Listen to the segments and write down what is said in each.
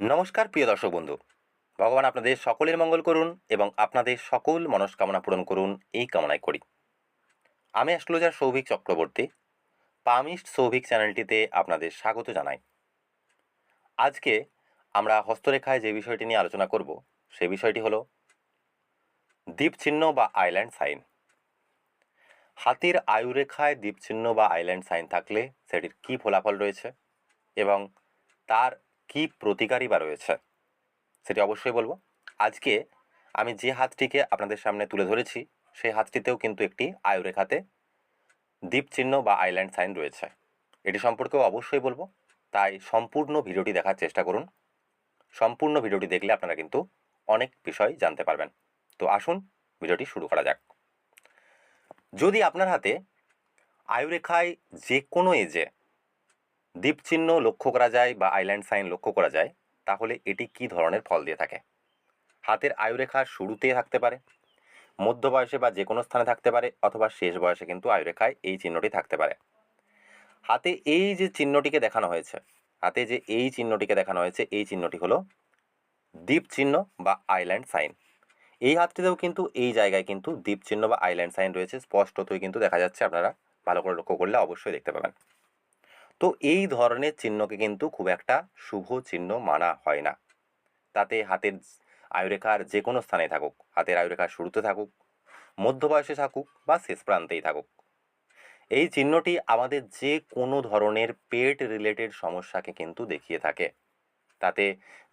নমস্কার, প্রিয় দর্শক বন্ধু। ভগবান আপনাদের সকলের মঙ্গল করুন এবং আপনাদের সকল মনস্কামনা পূরণ করুন এই কামনাই করি। আমি অ্যাস্ট্রোলজার সৌভিক চক্রবর্তী, পামিস্ট সৌভিক চ্যানেলটিতে আপনাদের স্বাগত জানাই। আজকে আমরা হস্তরেখায় যে বিষয়টি নিয়ে আলোচনা করব, সে বিষয়টি হলো দ্বীপচিহ্ন বা আইল্যান্ড সাইন। হাতির আয়ুরেখায় দ্বীপচিহ্ন বা আইল্যান্ড সাইন থাকলে সেটির কী ফলাফল রয়েছে এবং তার কী প্রতিকারই বা রয়েছে? সেটি অবশ্যই বলব। আজকে আমি যে হাতটিকে আপনাদের সামনে তুলে ধরেছি, সেই হাতটিতেও কিন্তু একটি আয়ুরেখাতে দ্বীপ চিহ্ন বা আইল্যান্ড সাইন রয়েছে। এটি সম্পর্কেও অবশ্যই বলব। তাই সম্পূর্ণ ভিডিওটি দেখার চেষ্টা করুন। সম্পূর্ণ ভিডিওটি দেখলে আপনারা কিন্তু অনেক বিষয় জানতে পারবেন। তো আসুন, ভিডিওটি শুরু করা যাক। যদি আপনার হাতে আয়ুরেখায় যে কোনো এজে দ্বীপচিহ্ন লক্ষ্য করা যায় বা আইল্যান্ড সাইন লক্ষ্য করা যায়, তাহলে এটি কী ধরনের ফল দিয়ে থাকে? হাতের আয়ুরেখার শুরুতে থাকতে পারে মধ্য বয়সে বা যে কোনো স্থানে থাকতে পারে, অথবা শেষ বয়সে কিন্তু আয়ুরেখায় এই চিহ্নটি থাকতে পারে। হাতে এই যে চিহ্নটিকে দেখানো হয়েছে, হাতে যে এই চিহ্নটিকে দেখানো হয়েছে, এই চিহ্নটি হলো দ্বীপ চিহ্ন বা আইল্যান্ড সাইন এই হাতটিতেও কিন্তু এই জায়গায় কিন্তু দ্বীপ চিহ্ন বা আইল্যান্ড সাইন রয়েছে, স্পষ্টতই কিন্তু দেখা যাচ্ছে, আপনারা ভালো করে লক্ষ্য করলে অবশ্যই দেখতে পাবেন। তো এই ধরনের চিহ্নকে কিন্তু খুব একটা শুভ চিহ্ন মানা হয় না। তাতে হাতের আয়ুরেখার যে কোনো স্থানে থাকুক, হাতের আয়ুরেখার শুরুতে থাকুক মধ্য বয়সে থাকুক বা শেষ প্রান্তেই থাকুক। এই চিহ্নটি আমাদের যে কোনো ধরনের পেট রিলেটেড সমস্যাকে কিন্তু দেখিয়ে থাকে। তাতে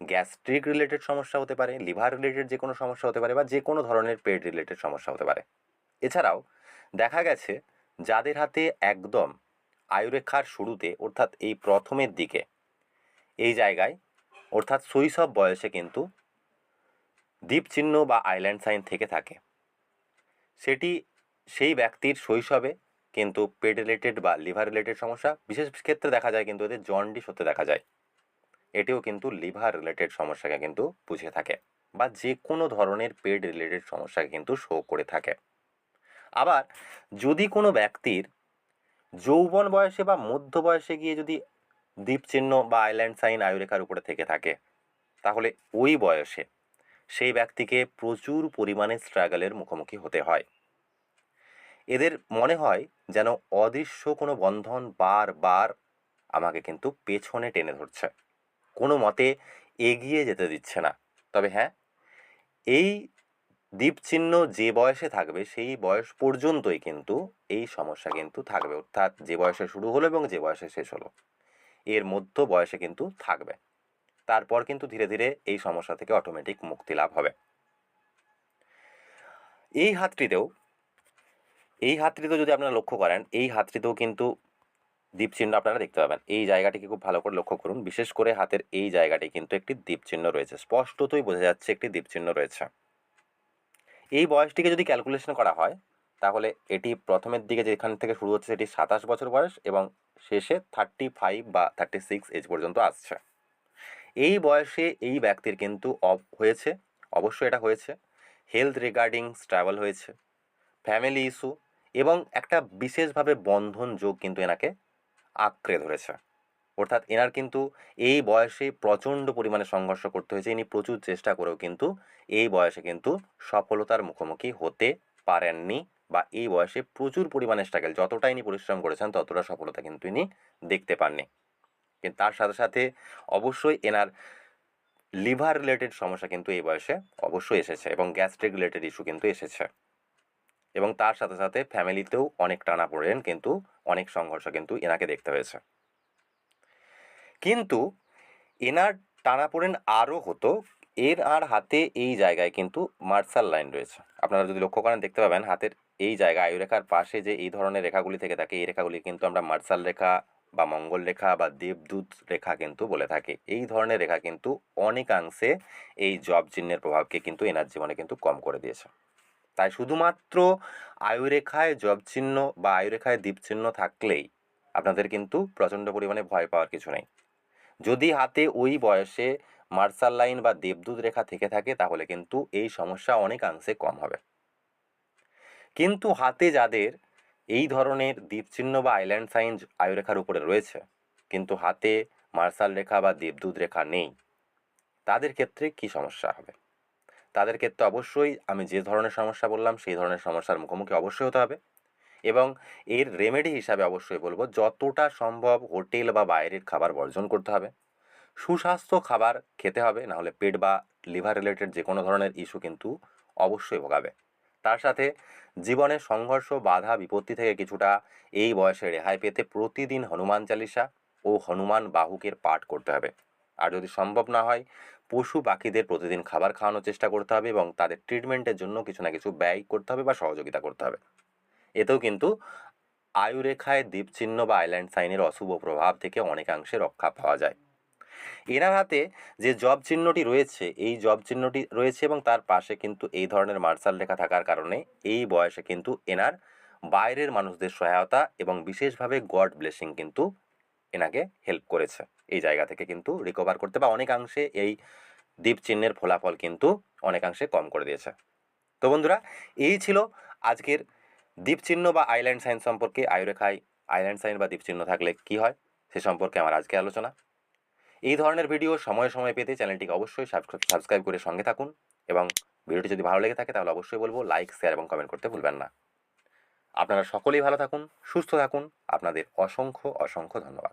গ্যাস্ট্রিক রিলেটেড সমস্যা হতে পারে, লিভার রিলেটেড যে কোনো সমস্যা হতে পারে বা যে কোনো ধরনের পেট রিলেটেড সমস্যা হতে পারে। এছাড়াও দেখা গেছে, যাদের হাতে একদম আয়ুরেখার শুরুতে, অর্থাৎ এই প্রথমের দিকে, এই জায়গায়, অর্থাৎ শৈশব বয়সে কিন্তু দ্বীপচিহ্ন বা আইল্যান্ড সাইন থেকে থাকে। সেটি, সেই ব্যক্তির শৈশবে কিন্তু পেট রিলেটেড বা লিভার রিলেটেড সমস্যা, বিশেষ ক্ষেত্রে দেখা যায় কিন্তু এদের জন্ডিস হতে দেখা যায়। এটিও কিন্তু লিভার রিলেটেড সমস্যাকে কিন্তু বুঝে থাকে বা যে কোনো ধরনের পেট রিলেটেড সমস্যাকে কিন্তু শো করে থাকে। আবার যদি কোনো ব্যক্তির যৌবন বয়সে বা মধ্য বয়সে গিয়ে যদি দ্বীপচিহ্ন বা আইল্যান্ড সাইন আয়ুরেখার উপরে থেকে থাকে, তাহলে ওই বয়সে সেই ব্যক্তিকে প্রচুর পরিমাণে স্ট্রাগলের মুখোমুখি হতে হয়। এদের মনে হয় যেন অদৃশ্য কোনো বন্ধন বারবার আমাকে কিন্তু পেছনে টেনে ধরছে। কোনো মতে এগিয়ে যেতে দিচ্ছে না। তবে হ্যাঁ এই দ্বীপচিহ্ন যে বয়সে থাকবে, সেই বয়স পর্যন্তই কিন্তু এই সমস্যা কিন্তু থাকবে। অর্থাৎ যে বয়সে শুরু হলো এবং যে বয়সে শেষ হলো, এর মধ্য বয়সে কিন্তু থাকবে। তারপর কিন্তু ধীরে ধীরে এই সমস্যা থেকে অটোমেটিক মুক্তি লাভ হবে। এই হাতটিতেও এই হাতটিতেও যদি আপনারা লক্ষ্য করেন, এই হাতটিতেও কিন্তু দ্বীপচিহ্ন আপনারা দেখতে পাবেন। এই জায়গাটিকে খুব ভালো করে লক্ষ্য করুন। বিশেষ করে হাতের এই জায়গাটি কিন্তু একটি দ্বীপচিহ্ন রয়েছে। স্পষ্টতই বোঝা যাচ্ছে একটি দ্বীপচিহ্ন রয়েছে। এই বয়সটিকে যদি ক্যালকুলেশন করা হয়, তাহলে এটি প্রথমের দিকে যেখান থেকে শুরু হচ্ছে সেটি সাতাশ বছর বয়স এবং শেষে থার্টি ফাইভ বা থার্টি সিক্স এজ পর্যন্ত আসছে। এই বয়সে এই ব্যক্তির কিন্তু হয়েছে, অবশ্যই এটা হয়েছে। হেলথ রিগার্ডিং ট্রাভেল হয়েছে ফ্যামিলি ইস্যু এবং একটা বিশেষভাবে বন্ধন যোগ কিন্তু এনাকে আঁকড়ে ধরেছে। অর্থাৎ এনার কিন্তু এই বয়সে প্রচণ্ড পরিমাণে সংঘর্ষ করতে হয়েছে। ইনি প্রচুর চেষ্টা করেও কিন্তু এই বয়সে কিন্তু সফলতার মুখোমুখি হতে পারেননি বা এই বয়সে প্রচুর পরিমাণে স্ট্রাগল যতটা ইনি পরিশ্রম করেছেন, ততটা সফলতা কিন্তু ইনি দেখতে পাননি। কিন্তু তার সাথে সাথে অবশ্যই এনার লিভার রিলেটেড সমস্যা কিন্তু এই বয়সে অবশ্যই এসেছে এবং গ্যাস্ট্রিক রিলেটেড ইস্যু কিন্তু এসেছে। এবং তার সাথে সাথে ফ্যামিলিতেও অনেক টানা পড়েন কিন্তু অনেক সংঘর্ষ কিন্তু এনাকে দেখতে হয়েছে। কিন্তু এনার টানাপোড়েন আরও হতো। এর আর হাতে এই জায়গায় কিন্তু মার্শাল লাইন রয়েছে। আপনারা যদি লক্ষ্য করেন, দেখতে পাবেন হাতের এই জায়গা, আয়ুরেখার পাশে যে এই ধরনের রেখাগুলি থেকে থাকে, এই রেখাগুলি কিন্তু আমরা মার্শাল রেখা বা মঙ্গল রেখা বা দেবদূত রেখা কিন্তু বলে থাকে। এই ধরনের রেখা কিন্তু অনেকাংশে এই জব চিহ্নের প্রভাবকে কিন্তু এনার জীবনে কিন্তু কম করে দিয়েছে। তাই শুধুমাত্র আয়ুরেখায় জব চিহ্ন বা আয়ুরেখায় দ্বীপ চিহ্ন থাকলেই আপনাদের কিন্তু প্রচণ্ড পরিমাণে ভয় পাওয়ার কিছু নেই। যদি হাতে ওই বয়সে মার্শাল লাইন বা দেবদূত রেখা থেকে থাকে, তাহলে কিন্তু এই সমস্যা অনেকাংশে কম হবে। কিন্তু হাতে যাদের এই ধরনের দ্বীপচিহ্ন বা আইল্যান্ড সাইন আয়ুরেখার উপরে রয়েছে, কিন্তু হাতে মার্শাল রেখা বা দেবদূত রেখা নেই, তাদের ক্ষেত্রে কি সমস্যা হবে? তাদের ক্ষেত্রে অবশ্যই আমি যে ধরনের সমস্যা বললাম, সেই ধরনের সমস্যার মুখোমুখি অবশ্যই হতে হবে। এবং এর রেমেডি হিসাবে অবশ্যই বলব, যতটা সম্ভব হোটেল বা বাইরের খাবার বর্জন করতে হবে। সুস্বাস্থ্য খাবার খেতে হবে, নাহলে পেট বা লিভার রিলেটেড যে কোনো ধরনের ইস্যু কিন্তু অবশ্যই ভোগাবে। তার সাথে জীবনের সংঘর্ষ, বাধা, বিপত্তি থেকে কিছুটা এই বয়সে রেহাই পেতে প্রতিদিন হনুমান চালিসা ও হনুমান বাহুকের পাঠ করতে হবে। আর যদি সম্ভব না হয়, পশু পাখিদের প্রতিদিন খাবার খাওয়ানোর চেষ্টা করতে হবে এবং তাদের ট্রিটমেন্টের জন্য কিছু না কিছু ব্যয় করতে হবে বা সহযোগিতা করতে হবে। এতেও কিন্তু আয়ুরেখায় দ্বীপচিহ্ন বা আইল্যান্ড সাইনের অশুভ প্রভাব থেকে অনেকাংশে রক্ষা পাওয়া যায়। এনার হাতে যে জব চিহ্নটি রয়েছে, এই জব চিহ্নটি রয়েছে এবং তার পাশে কিন্তু এই ধরনের মার্শাল রেখা থাকার কারণে এই বয়সে কিন্তু এনার বাইরের মানুষদের সহায়তা এবং বিশেষভাবে গড ব্লেসিং কিন্তু এনাকে হেল্প করেছে। এই জায়গা থেকে কিন্তু রিকভার করতে বা অনেকাংশে এই দ্বীপ চিহ্নের ফলাফল কিন্তু অনেকাংশে কম করে দিয়েছে। তো বন্ধুরা, এই ছিল আজকের দ্বীপ চিহ্ন বা আইল্যান্ড সাইন সম্পর্কে আয়ুরেখায় আইল্যান্ড সাইন বা দ্বীপচিহ্ন থাকলে কি হয়? সে সম্পর্কে আমার আজকে আলোচনা। এই ধরনের ভিডিও সময়ে সময় পেতে চ্যানেলটিকে অবশ্যই সাবস্ক্রাইব করে সঙ্গে থাকুন এবং ভিডিওটি যদি ভালো লেগে থাকে তাহলে অবশ্যই বলব লাইক শেয়ার এবং কমেন্ট করতে ভুলবেন না। আপনারা সকলেই ভালো থাকুন, সুস্থ থাকুন। আপনাদের অসংখ্য অসংখ্য ধন্যবাদ।